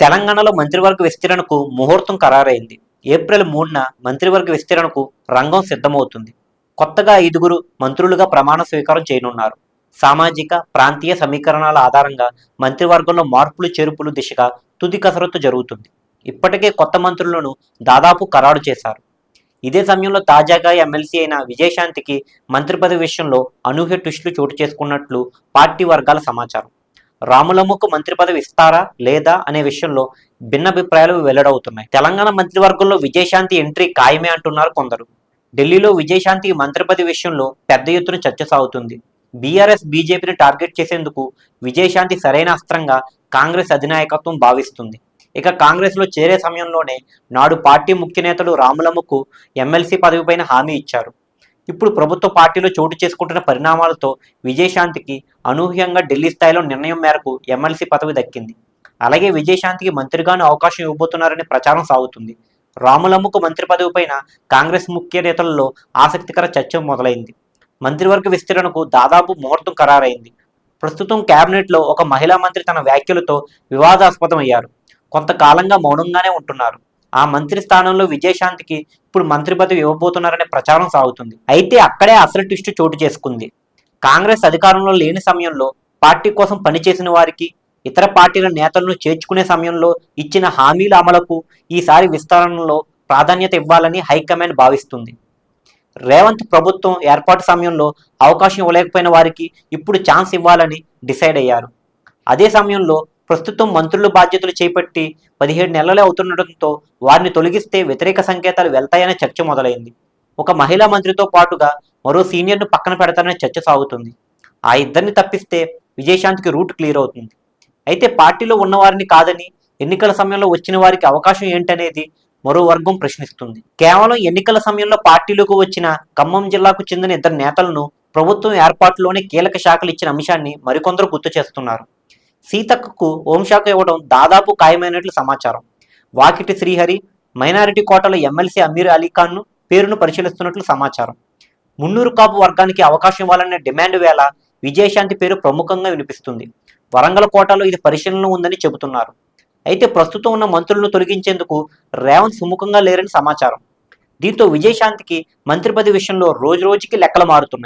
తెలంగాణలో మంత్రివర్గ విస్తరణకు ముహూర్తం ఖరారైంది. ఏప్రిల్ మూడున మంత్రివర్గ విస్తరణకు రంగం సిద్ధమవుతుంది. కొత్తగా ఐదుగురు మంత్రులుగా ప్రమాణ స్వీకారం చేయనున్నారు. సామాజిక ప్రాంతీయ సమీకరణాల ఆధారంగా మంత్రివర్గంలో మార్పులు చేర్పులు దిశగా తుది కసరత్తు జరుగుతుంది. ఇప్పటికే కొత్త మంత్రులను దాదాపు ఖరారు చేశారు. ఇదే సమయంలో తాజాగా ఎమ్మెల్సీ అయిన విజయశాంతికి మంత్రి పదవి విషయంలో అనూహ్య ట్విస్టులు చోటు చేసుకున్నట్లు పార్టీ వర్గాల సమాచారం. రాములమ్మకు మంత్రి పదవి ఇస్తారా లేదా అనే విషయంలో భిన్నాభిప్రాయాలు వెల్లడవుతున్నాయి. తెలంగాణ మంత్రివర్గంలో విజయశాంతి ఎంట్రీ ఖాయమే అంటున్నారు కొందరు. ఢిల్లీలో విజయశాంతి మంత్రి పదవి విషయంలో పెద్ద ఎత్తున చర్చ సాగుతుంది. బీఆర్ఎస్ బీజేపీని టార్గెట్ చేసేందుకు విజయశాంతి సరైన అస్త్రంగా కాంగ్రెస్ అధినాయకత్వం భావిస్తుంది. ఇక కాంగ్రెస్లో చేరే సమయంలోనే నాడు పార్టీ ముఖ్య నేతలు రాములమ్మకు ఎమ్మెల్సీ పదవిపైన హామీ ఇచ్చారు. ఇప్పుడు ప్రభుత్వ పార్టీలో చోటు చేసుకుంటున్న పరిణామాలతో విజయశాంతికి అనూహ్యంగా ఢిల్లీ స్థాయిలో నిర్ణయం మేరకు ఎమ్మెల్సీ పదవి దక్కింది. అలాగే విజయశాంతికి మంత్రిగాను అవకాశం ఇవ్వబోతున్నారని ప్రచారం సాగుతుంది. రాములమ్మకు మంత్రి పదవిపైన కాంగ్రెస్ ముఖ్య నేతలలో ఆసక్తికర చర్చ మొదలైంది. మంత్రివర్గ విస్తరణకు దాదాపు ముహూర్తం ఖరారైంది. ప్రస్తుతం కేబినెట్లో ఒక మహిళా మంత్రి తన వ్యాఖ్యలతో వివాదాస్పదమయ్యారు. కొంతకాలంగా మౌనంగానే ఉంటున్నారు. ఆ మంత్రి స్థానంలో విజయశాంతికి ఇప్పుడు మంత్రి పదవి ఇవ్వబోతున్నారనే ప్రచారం సాగుతుంది. అయితే అక్కడే అసలు ట్విస్ట్ చోటు చేసుకుంది. కాంగ్రెస్ అధికారంలో లేని సమయంలో పార్టీ కోసం పనిచేసిన వారికి ఇతర పార్టీల నేతలను చేర్చుకునే సమయంలో ఇచ్చిన హామీల అమలుకు ఈసారి విస్తరణలో ప్రాధాన్యత ఇవ్వాలని హైకమాండ్ భావిస్తుంది. రేవంత్ ప్రభుత్వం ఏర్పాటు సమయంలో అవకాశం ఇవ్వలేకపోయిన వారికి ఇప్పుడు ఛాన్స్ ఇవ్వాలని డిసైడ్ అయ్యారు. అదే సమయంలో ప్రస్తుతం మంత్రులు బాధ్యతలు చేపట్టి పదిహేడు నెలలే అవుతుండటంతో వారిని తొలగిస్తే వ్యతిరేక సంకేతాలు వెళ్తాయనే చర్చ మొదలైంది. ఒక మహిళా మంత్రితో పాటుగా మరో సీనియర్ను పక్కన పెడతారనే చర్చ సాగుతుంది. ఆ ఇద్దరిని తప్పిస్తే విజయశాంతికి రూట్ క్లియర్ అవుతుంది. అయితే పార్టీలో ఉన్నవారిని కాదని ఎన్నికల సమయంలో వచ్చిన వారికి అవకాశం ఏంటనేది మరో వర్గం ప్రశ్నిస్తుంది. కేవలం ఎన్నికల సమయంలో పార్టీలోకి వచ్చిన ఖమ్మం జిల్లాకు చెందిన ఇద్దరు నేతలను ప్రభుత్వం ఏర్పాటులోనే కీలక శాఖలు ఇచ్చిన అంశాన్ని మరికొందరు గుర్తు చేస్తున్నారు. సీతక్కకు హోంశాఖ ఇవ్వడం దాదాపు ఖాయమైనట్లు సమాచారం. వాకిటి శ్రీహరి మైనారిటీ కోటలో ఎమ్మెల్సీ అమీర్ అలీఖాన్ను పేరును పరిశీలిస్తున్నట్లు సమాచారం. మున్నూరు కాపు వర్గానికి అవకాశం ఇవ్వాలనే డిమాండ్ వేళ విజయశాంతి పేరు ప్రముఖంగా వినిపిస్తుంది. వరంగల్ కోటలో ఇది పరిశీలనలో ఉందని చెబుతున్నారు. అయితే ప్రస్తుతం ఉన్న మంత్రులను తొలగించేందుకు రేవంత్ సుముఖంగా లేరని సమాచారం. దీంతో విజయశాంతికి మంత్రి పదవి విషయంలో రోజు రోజుకి లెక్కలు మారుతున్నాయి.